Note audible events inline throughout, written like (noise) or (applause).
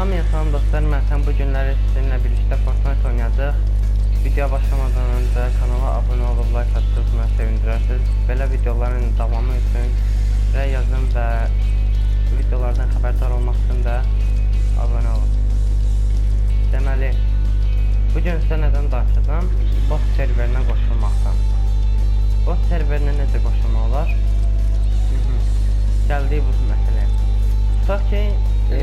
Hamıya salam dostlar, mən sən bu günləri sizinlə birlikdə Fortnite oynayacaq. Video başlamadan öncə kanala abunə olub like atsınız, məni sevindirərsiniz. Belə videoların davamı üçün və yazın və videolardan xəbərdar olmaq üçün də abunə olun. Deməli, bu gün sizə nədən danışacağam? Bot serverinə qoşulmaqdan. Bot serverinə necə qoşulmaq olar? Gəldik bu məsələyə. Tutaq ki, e,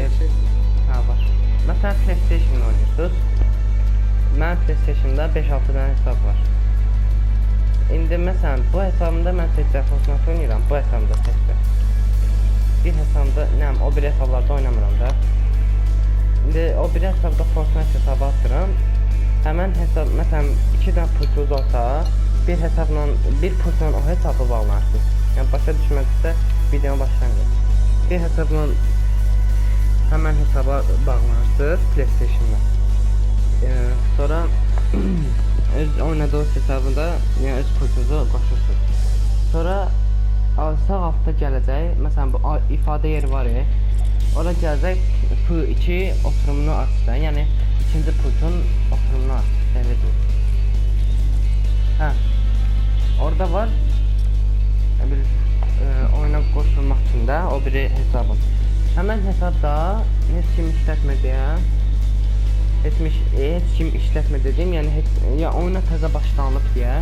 Ha var. Mesela PlayStation oynuyorsunuz. Ben PlayStation'da 5-6 tane hesap var. İndi mesela bu hesabımda ben seçeceğim Fortnite oynuyorum. Bu hesabımda seçeceğim. Bir hesabımda ne o bir hesaplarda oynamıram da. İndi o bir hesabda Fortnite hesabı atıram. Hemen hesap mesela iki tane pulsuz olsa bir hesapla bir pulsla o hesabı bağlarsın. Yani başa düşmediyse videonun başlangıç. Bir hesapla hemen hesaba bağlanırsınız PlayStation'da. Ee, sonra (clears throat) öz oynadığınız hesabında yəni öz pultunuzu qoşursunuz. Sonra sağ altda gələcək, məsələn bu ifadə yeri var ya, ora gələcək P2 oturumunu açsa, yəni ikinci pultun oturumunu aç. Elə deyil. Hə. Orada var e, bir e, oyuna qoşulmaq üçün də o biri hesabım. Hemen hesapta heç kim işletmediği etmiş e, heç kim işletme dediğim yani heç, ya oyuna təzə başlanılıb deyə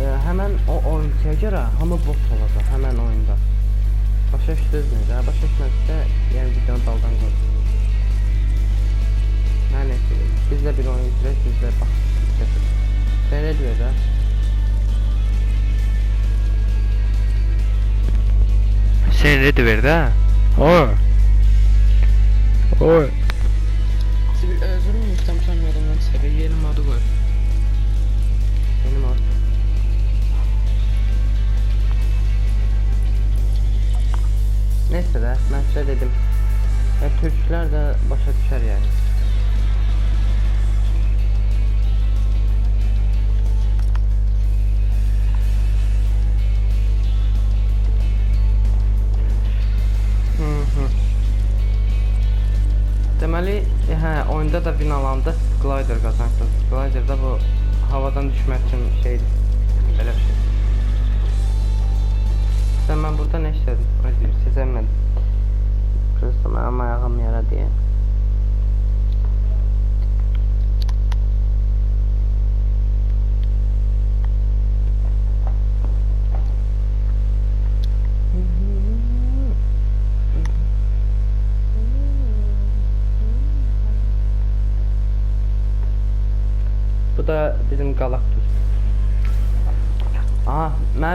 e, hemen o oyuncuya görə hamı bot olacaq hemen oyunda. Başa düşdünüz necə? Başa düşmədiksə yəni videonu daldan qoy. Yəni biz də bir oyun izləyək, biz də bax. Seyr ediyor da. Seyr ediyor da. Oy. Oy. Sivil özür mü istemişim yolumdan sebebi yerim adı var. Benim o. Neyse de ben size dedim. Ya Türkler de başa düşer yani. Oyunda da win alanda glider qazansınız. Glider da bu havadan düşmək üçün şeydir. Belə bir şey. Sən mən burada nə işlədim? Özür sezəmədim. Kırsım ama ayağım yara diye.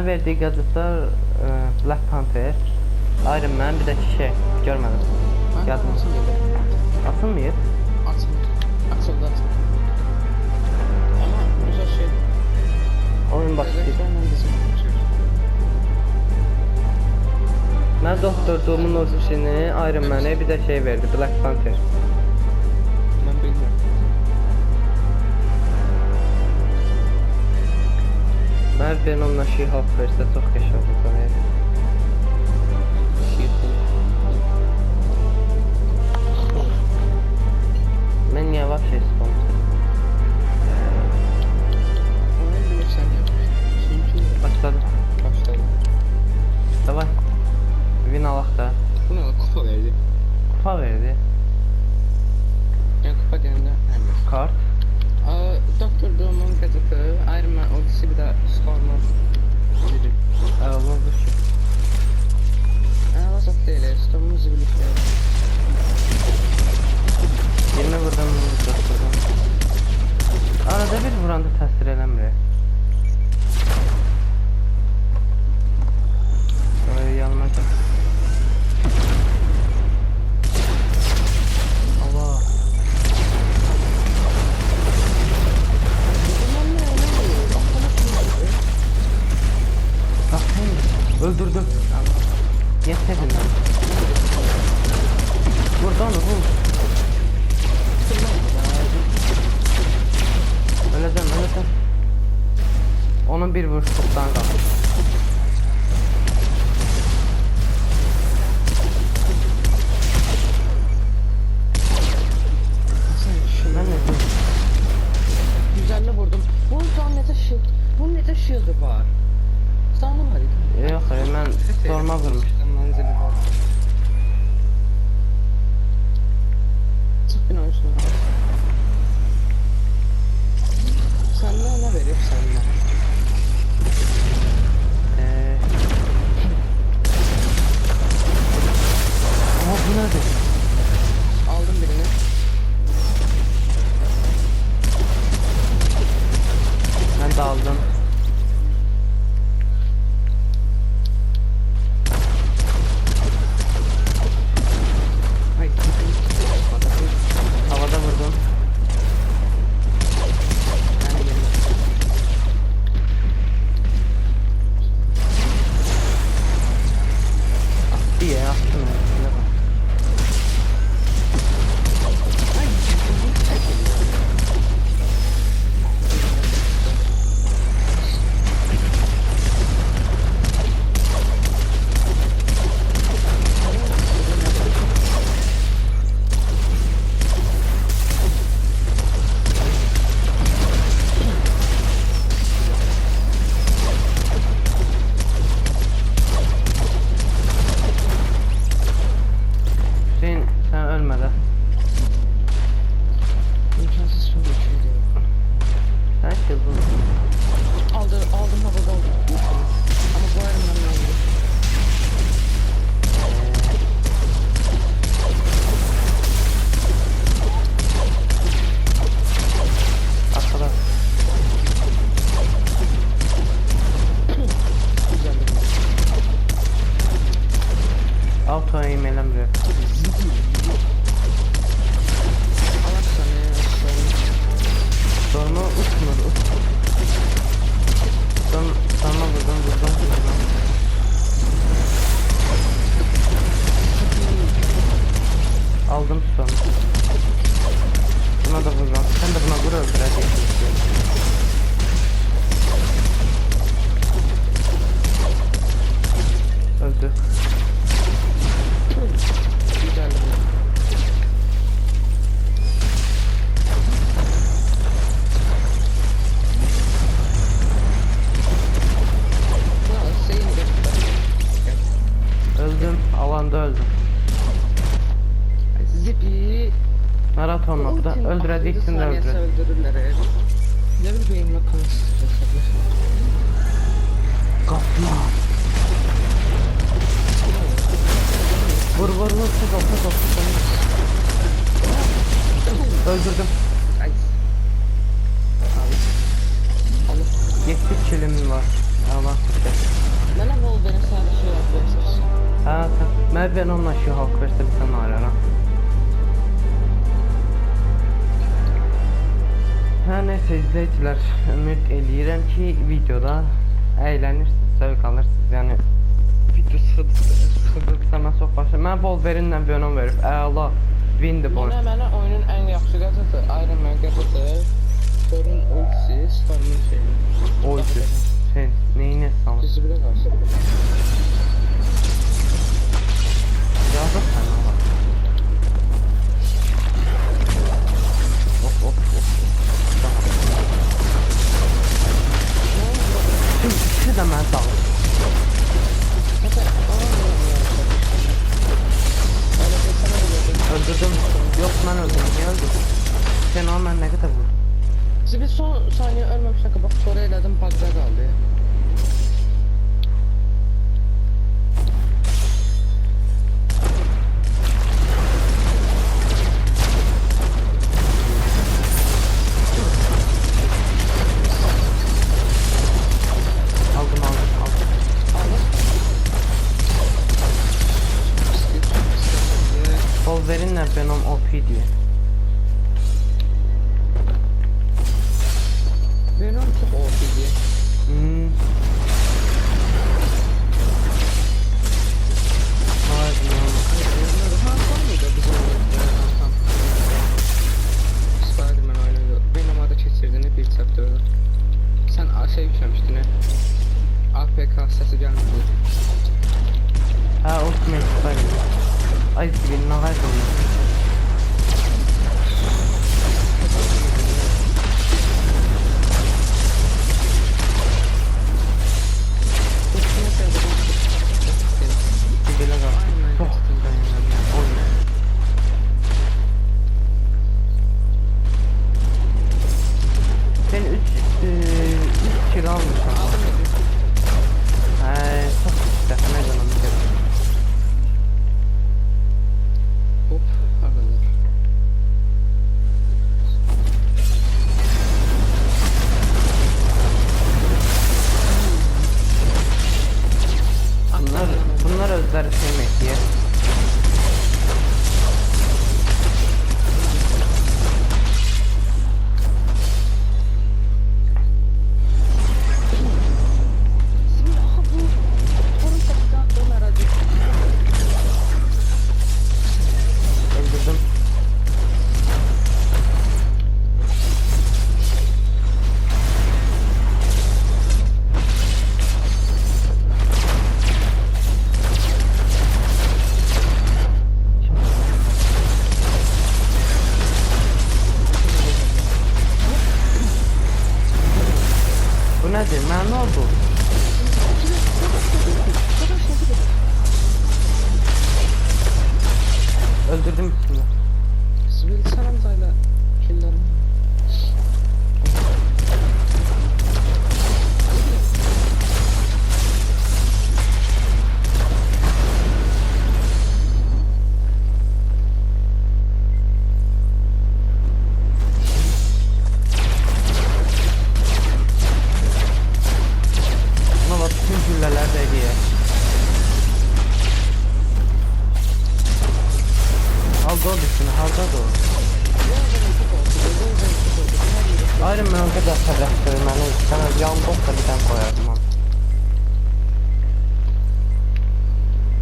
Mən verdiyi qəzetlər e, Black Panther, Iron Man, bir də şey. Nasıl gelir? Atılmayıb. Atıldı. Atıldı atıldı. Ama güzel şey. Oyun. Elektronen bizim konuşuyoruz. Mən Doktor Doom'un orijini, Iron Man'e bir də şey verdi, Black Panther. Mən Venom'la She-Hulk niyə vəbşə sponsor? Onu bilirsen yap. Çünkü Başladı. başladı. Davay. Win alaq da. Bu lan kupa verdi. Kupa verdi. Yani kupa gelende hemen. Kart. birlikte. Onu bir vuruşluktan kaldı. Düzenli vurdum. Bunun tam nedir shield? Bunun nedir shield'ı var? Sen anlamadın. Yok hayır ben normal vurmuştum. Menzili var. Çık. daldım. at o nokta. Öldüreceksin de öldür. Ne bileyim ne konuşacağız Kapla. Vur vur vur vur vur vur Öldürdüm. Yetti kilim var. Allah kurtarsın. Mənə Wolverine sadəcə şey versin. Hə, mən Venomla She-Hulk versin bir tane arana. Her neyse izleyiciler ümit ediyorum ki videoda eğlenirsiniz, zevk alırsınız yani video sıdıqlama çox başı. Mən Wolverine-lə Venom verib. Əla. Windborn. Mənə mənə oyunun ən yaxşı qəzəsi Iron Man qəzəsi. Sorun ultisi, Stormin şeyi. Ultisi. Sen neyine sanırsın? Bizi bile kalsın. Ou pedir. Hum. Nə oldu? Öldürdüm Al qol üstünə, hardadır o? Ayrı mən o qədər tərəfdir, məni sənə yan boşda bir dənə qoyardım onu.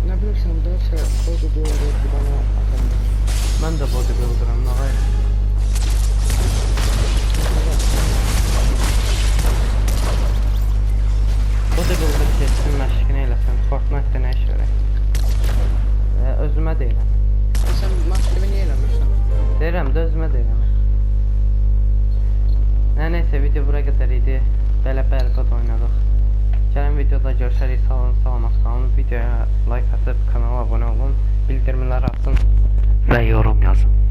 Ne bilirsen bu da da böyle bir bana atamıyor. Mən də bodybuilderam, nə var? Bodybuilder keçsin, məşqini eləsin, Fortnite-də nə iş görək? E, özümə deyirəm. Deyirəm də özümə deyirəm. Nə neysə video bura qədər idi. Belə bərbad oynadıq. Gələn videoda görüşərik. Sağ olun, salamat qalın. Videoya like atıb kanala abunə olun, bildirimlər açın və yorum yazın.